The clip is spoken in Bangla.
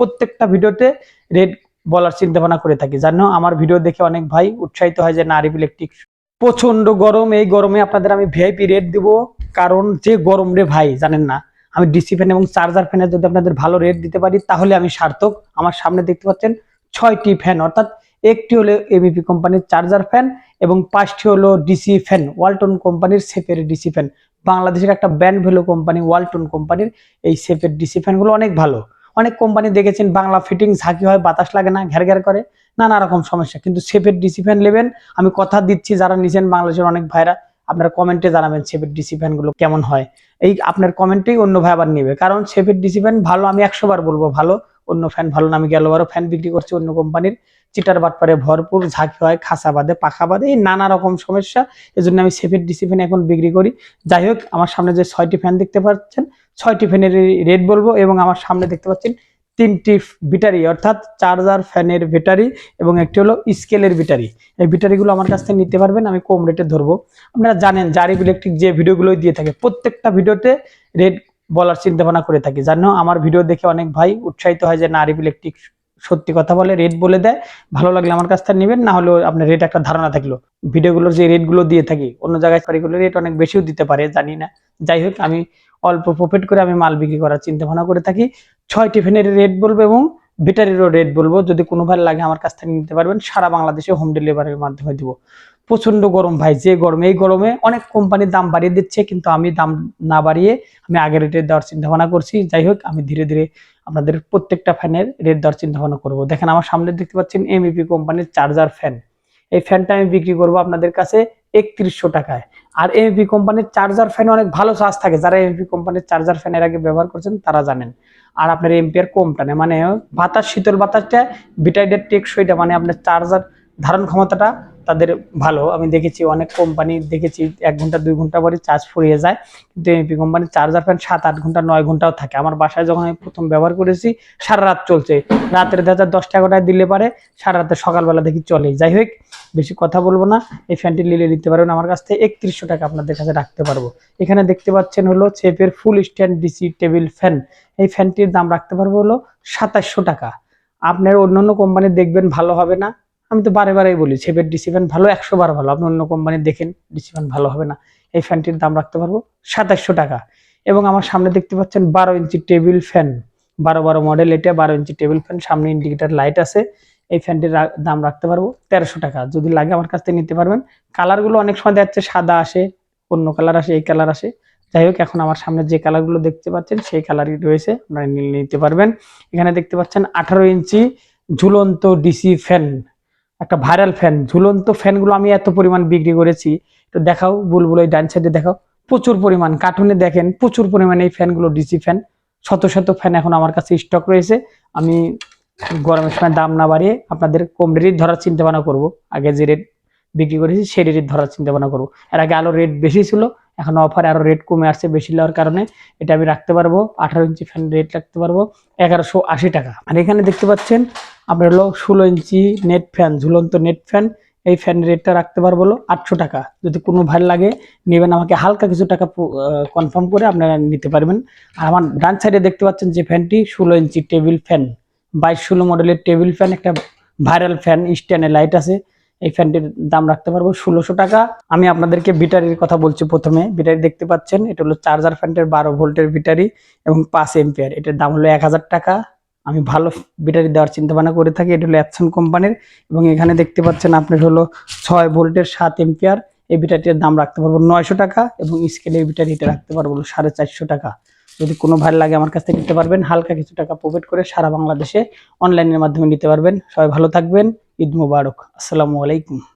প্রত্যেকটা ভিডিওতে রেট বলার চিন্তা ভাবনা করে থাকি। জানো, আমার ভিডিও দেখে অনেক ভাই উৎসাহিত হয় যে, না ইলেকট্রিক প্রচণ্ড গরম, এই গরমে আপনাদের আমি ভিআইপি রেট দিব। কারণ যে গরম রে ভাই, জানেন না, আমি ডিসি ফ্যান এবং চার্জার ফ্যানের যদি আপনাদের ভালো রেট দিতে পারি, তাহলে আমি সার্থক। আমার সামনে দেখতে পাচ্ছেন ছয়টি ফ্যান অর্থাৎ একটি হলো এবিপি কোম্পানির চার্জার ফ্যান এবং পাঁচটি হলো ডিসি ফ্যান ওয়ালটন কোম্পানির সেফের ডিসি ফ্যান বাংলাদেশের একটা ব্র্যান্ড ভ্যালু কোম্পানি ওয়ালটন কোম্পানির। এই সেফের ডিসি ফ্যানগুলো অনেক ভালো। অনেক কোম্পানি দেখেছেন, বাংলা ফিটিং ঝাঁকি হয়, বাতাস লাগে না, ঘের ঘের করে, নানা রকম সমস্যা। কিন্তু সেফের ডিসি ফ্যান নেবেন। আমি কথা দিচ্ছি যারা নিছেন বাংলাদেশের অনেক ভাইরা, আপনারা কমেন্টে জানাবেন সেফের ডিসি কেমন হয়। এই আপনার কমেন্টেই অন্য ভাই আবার নেবে। কারণ সেফের ডিসি ফ্যান ভালো, আমি একশো বার বলব ভালো, অন্য ফ্যান ভালো না। আমি গেলবারও ফ্যান বিক্রি করছি অন্য কোম্পানির চিটার বাটপারে ভরপুর, ঝাঁকি হয় খাসা বাদে পাখা বাদে এই নানা রকম সমস্যা। এই জন্য আমি সেফের ডিসি ফ্যান এখন বিক্রি করি। যাই হোক, আমার সামনে যে ছয়টি ফ্যান দেখতে পাচ্ছেন, ছয়টি ফ্যানের রেট বলব এবং আমার সামনে দেখতে পাচ্ছেন তিনটি ব্যাটারি অর্থাৎ চার্জার ফ্যানের ব্যাটারি এবং একটি হলো স্কেলের ব্যাটারি এই ব্যাটারিগুলো আমার কাছ থেকে নিতে পারবেন, আমি কম রেটে ধরবো। আপনারা জানেন জারিফ ইলেকট্রিক যে ভিডিওগুলো দিয়ে থাকে, প্রত্যেকটা ভিডিওতে রেট বলার চিন্তা ভাবনা করে থাকি। জানো, আমার ভিডিও দেখে অনেক ভাই উৎসাহিত হয় যে না ইলেকট্রিক সত্যি কথা বলে রেট বলে দেয়। ভালো লাগলে আমার কাছ থেকে নেবেন, না হলেও আপনার রেট একটা ধারণা থাকল। ভিডিওগুলোর যে রেটগুলো দিয়ে থাকি, অন্য জায়গায় পারিগুলো রেট অনেক বেশিও দিতে পারে, জানি না। যাই হোক, আমি অল্প প্রফিট করে আমি মাল বিক্রি করার চিন্তা ভাবনা করে থাকি। ছয় টিফিনের রেট বলব এবং ব্যাটারিরও রেট বলব। যদি কোনোভাবে লাগে আমার কাছ থেকে নিতে পারবেন। সারা বাংলাদেশে হোম ডেলিভারির মাধ্যমে দিব। প্রচণ্ড গরম ভাই, যে গরমে, এই গরমে অনেক কোম্পানির দাম বাড়িয়ে দিচ্ছে, কিন্তু আমি দাম না বাড়িয়ে আমি আগে রেটে দেওয়ার চিন্তা ভাবনা করছি। যাই হোক, আমি ধীরে ধীরে আপনাদের প্রত্যেকটা ফ্যানের রেট দেওয়ার চিন্তা ভাবনা করব। দেখেন, আমার সামনে দেখতে পাচ্ছেন এমইপি কোম্পানির চার্জার ফ্যান এই ফ্যানটা আমি বিক্রি করব আপনাদের কাছে একত্রিশশো টাকায়। আর এমপি কোম্পানির চার্জার ফ্যানে অনেক ভালো চার্জ থাকে। যারা এমপি কোম্পানির চার্জার ফ্যান এর আগে ব্যবহার করছেন, তারা জানেন। আর আপনার এমপিআর কম টানে মানে বাতাস শীতল বাতাসটা বিটাইডের টেকসইটা মানে আপনার চার্জার ধারণ ক্ষমতাটা তাদের ভালো। আমি দেখেছি অনেক কোম্পানি দেখেছি এক ঘণ্টা, দুই ঘণ্টা পরে চার্জ ফুরিয়ে যায়। কিন্তু এমপি কোম্পানির চার্জার ফ্যান সাত, আট ঘণ্টা, নয় ঘন্টাও থাকে। আমার বাসায় যখন আমি প্রথম ব্যবহার করেছি, সারা রাত চলছে। রাতের দেখা দশটা এগারোটায় দিলে পারে, সারা রাতে সকালবেলা দেখি চলে যাই হোক, বেশি কথা বলব না। এই ফ্যানটি নিলে নিতে পারবেন আমার কাছ থেকে একত্রিশশো টাকা আপনাদের কাছে রাখতে পারব। এখানে দেখতে পাচ্ছেন হলো চেপের full stand DC table fan এই ফ্যানটির দাম রাখতে পারব হলো সাতাশশো টাকা। আপনার অন্যান্য কোম্পানি দেখবেন ভালো হবে না। আমি তো বারে বারেই বলি সেভের ডিসি ফ্যান ভালো, একশো বার ভালো। আপনি অন্য কোম্পানি দেখেন ডিসি ফ্যান ভালো হবে না। এই ফ্যানটির দাম রাখতে পারব সাতাশশো টাকা। এবং আমার সামনে দেখতে পাচ্ছেন বারো ইঞ্চি টেবিল ফ্যান। বারো বারো মডেল এটা বারো ইঞ্চি টেবিল ফ্যান। সামনে ইন্ডিকেটার লাইট আছে, এই ফ্যানটির দাম রাখতে পারব তেরোশো টাকা। যদি লাগে আমার কাছ থেকে নিতে পারবেন। কালারগুলো অনেক সময় দেখা যাচ্ছে সাদা আসে, অন্য কালার আসে, এই কালার আসে। যাই হোক, এখন আমার সামনে যে কালারগুলো দেখতে পাচ্ছেন, সেই কালারই রয়েছে, আপনারা নিতে পারবেন। এখানে দেখতে পাচ্ছেন আঠারো ইঞ্চি ঝুলন্ত ডিসি ফ্যান একটা ভাইরাল ফ্যান ঝুলন্ত ফ্যানগুলো আমি এত পরিমাণ বিক্রি করেছি। তো দেখাও বুলবুল ওই ডান সাইডে দেখাও। প্রচুর পরিমাণ কার্টুনে দেখেন, প্রচুর পরিমাণে এই ফ্যানগুলো ডিসি ফ্যান শত শত ফ্যান এখন আমার কাছে স্টক রয়েছে। আমি গরমের সময় দাম না বাড়িয়ে আপনাদের কম রেট ধরার চিন্তা ভাবনা করব। আগে যে রেট বিক্রি করেছি, সেই রেট ধরার চিন্তা ভাবনা করব। এর আগে আলো রেট বেশি ছিল, এখন অফারে আরও রেট কমে আসছে বেশি নেওয়ার কারণে। এটা আমি রাখতে পারব, আঠারো ইঞ্চি ফ্যান রেট রাখতে পারব, এগারোশো আশি টাকা। আর এখানে দেখতে পাচ্ছেন আপনার হলো ষোলো ইঞ্চি নেট ফ্যান ঝুলন্ত নেট ফ্যান এই ফ্যানের রেটটা রাখতে পারব হলো আটশো টাকা। যদি কোনো ভালো লাগে, নেবেন আমাকে হালকা কিছু টাকা কনফার্ম করে আপনারা নিতে পারবেন। আর আমার ডান সাইডে দেখতে পাচ্ছেন যে ফ্যানটি ষোলো ইঞ্চি টেবিল ফ্যান বাইশ ষোলো মডেলের টেবিল ফ্যান একটা ভাইরাল ফ্যান স্ট্যান্ডে লাইট আছে। এই ফ্যানটির দাম রাখতে পারব ষোলোশো টাকা। আমি আপনাদেরকে ব্যাটারির কথা বলছি প্রথমে। ব্যাটারি দেখতে পাচ্ছেন, এটা হলো চার্জার ফ্যানটের বারো ভোল্টের ব্যাটারি এবং পাঁচ এম্পিয়ার এটার দাম হলো এক হাজার টাকা। আমি ভালো ব্যাটারি দেওয়ার চিন্তা ভাবনা করে থাকি। এটা হলো অ্যাপসন কোম্পানির এবং এখানে দেখতে পাচ্ছেন আপনার হলো ছয় ভোল্টের সাত এম্পিয়ার এই ব্যাটারির দাম রাখতে পারব নয়শো টাকা এবং স্কেলের ব্যাটারি এটা রাখতে পারব সাড়ে চারশো টাকা। যদি কোনো ভালো লাগে আমার কাছ থেকে নিতে পারবেন, হালকা কিছু টাকা প্রোভাইড করে সারা বাংলাদেশে অনলাইনের মাধ্যমে নিতে পারবেন। সবাই ভালো থাকবেন, ঈদ মুবারক। আসসালামু আলাইকুম।